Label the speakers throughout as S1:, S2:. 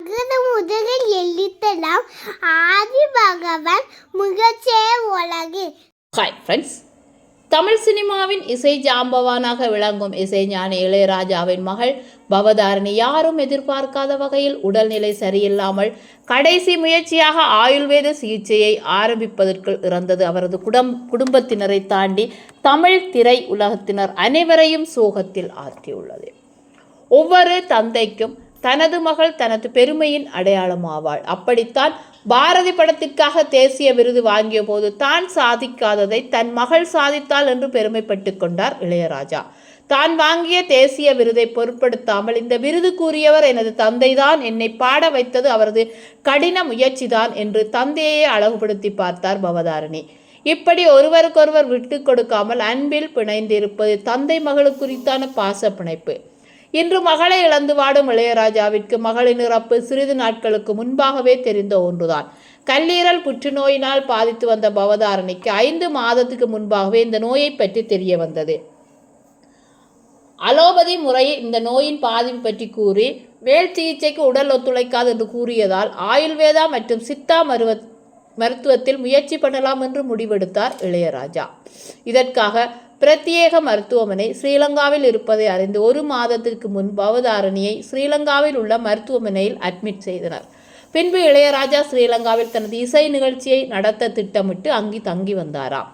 S1: அகர முதலில் எழுத்தலாம். ஆதி பகவான் முகச்சே உலகு.
S2: ஹாய் ஃப்ரெண்ட்ஸ் தமிழ் சினிமாவின் இசை ஜாம்பவானாக விளங்கும் இசைஞானி இளையராஜாவின் மகள் பவதாரணி யாரும் எதிர்பார்க்காத வகையில் உடல்நிலை சரியில்லாமல் கடைசி முயற்சியாக ஆயுர்வேத சிகிச்சையை ஆரம்பிப்பதற்குள் இறந்தது அவரது குடம் குடும்பத்தினரை தாண்டி தமிழ் திரை உலகத்தினர் அனைவரையும் சோகத்தில் ஆழ்த்தியுள்ளது. ஒவ்வொரு தந்தைக்கும் தனது மகள் தனது பெருமையின் அடையாளமாவாள். அப்படித்தான் பாரதி படத்திற்காக தேசிய விருது வாங்கிய போது தான் சாதிக்காததை தன் மகள் சாதித்தாள் என்று பெருமைப்பட்டு கொண்டார் இளையராஜா. தான் வாங்கிய தேசிய விருதை பொருட்படுத்தாமல் இந்த விருது கூறியவர் எனது தந்தைதான். என்னை பாட வைத்தது அவரது கடின முயற்சிதான் என்று தந்தையை அழகுபடுத்தி பார்த்தார் பவதாரணி. இப்படி ஒருவருக்கொருவர் விட்டு கொடுக்காமல் அன்பில் பிணைந்திருப்பது தந்தை மகளுக்குறித்தான பாச பிணைப்பு. இன்று மகளை இழந்து வாடும் இளையராஜாவிற்கு மகளின் இறப்பு சிறிது நாட்களுக்கு முன்பாகவே தெரிந்த ஒன்றுதான். கல்லீரல் புற்றுநோயினால் பாதித்து வந்த பவதாரணிக்கு ஐந்து மாதத்துக்கு முன்பாகவே இந்த நோயை பற்றி தெரிய வந்தது. அலோபதி முறை இந்த நோயின் பாதிப்பு பற்றி கூறி வேல் சிகிச்சைக்கு உடல் ஒத்துழைக்காது என்று கூறியதால் ஆயுர்வேதா மற்றும் சித்தா மருவ மருத்துவத்தில் முயற்சி பண்ணலாம் என்று முடிவெடுத்தார் இளையராஜா. இதற்காக பிரத்யேக மருத்துவமனை ஸ்ரீலங்காவில் இருப்பதை அறிந்து ஒரு மாதத்திற்கு முன் பவதாரணியை ஸ்ரீலங்காவில் உள்ள மருத்துவமனையில் அட்மிட் செய்தனர். பின்பு இளையராஜா ஸ்ரீலங்காவில் தனது இசை நிகழ்ச்சியை நடத்த திட்டமிட்டு அங்கு தங்கி வந்தாராம்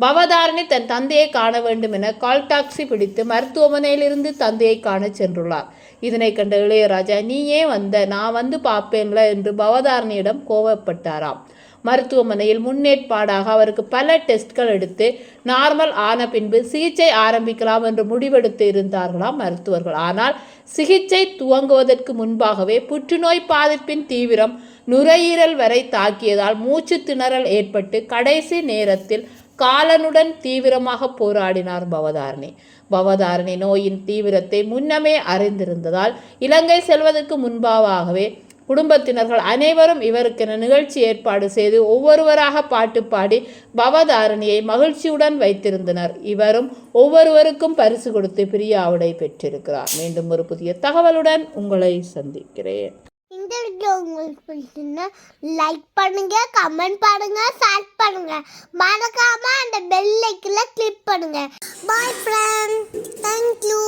S2: பவதாரணி தன் தந்தையை காண வேண்டும் என கால் டாக்ஸி பிடித்து மருத்துவமனையிலிருந்து தந்தையை காண சென்றுள்ளார். இதனை கண்ட இளையராஜா நீ ஏன் வந்த நான் வந்து பார்ப்பேன்ல என்று பவதாரணியிடம் கோவப்பட்டாராம் மருத்துவமனையில் முன்னேற்பாடாக அவருக்கு பல டெஸ்ட்கள் எடுத்து நார்மல் ஆன பின்பு சிகிச்சை ஆரம்பிக்கலாம் என்று முடிவெடுத்து இருந்தார்களாம் மருத்துவர்கள். ஆனால் சிகிச்சை துவங்குவதற்கு முன்பாகவே புற்றுநோய் பாதிப்பின் தீவிரம் நுரையீரல் வரை தாக்கியதால் மூச்சு திணறல் ஏற்பட்டு கடைசி நேரத்தில் காலனுடன் தீவிரமாக போராடினார் பவதாரணி. பவதாரணி நோயின் தீவிரத்தை முன்னமே அறிந்திருந்ததால் இலங்கை செல்வதற்கு முன்பாகவே குடும்பத்தினர்கள் அனைவரும் இவருக்கென நிகழ்ச்சி ஏற்பாடு செய்து ஒவ்வொருவராக பாட்டு பாடி பவதாரணியை மகிழ்ச்சியுடன் வைத்திருந்தனர். இவரும் ஒவ்வொருவருக்கும் பரிசு கொடுத்து பிரியாவுடை பெற்றிருக்கிறார். மீண்டும் ஒரு புதிய தகவலுடன் உங்களை சந்திக்கிறேன்.
S1: இந்த வீடியோ உங்களுக்கு பிடிச்சிருந்தா லைக் பண்ணுங்க கமெண்ட் பண்ணுங்க ஷேர் பண்ணுங்க. மறக்காம அந்த பெல் ஐக்கில் கிளிக் பண்ணுங்க. பாய் ஃப்ரெண்ட் தேங்க்யூ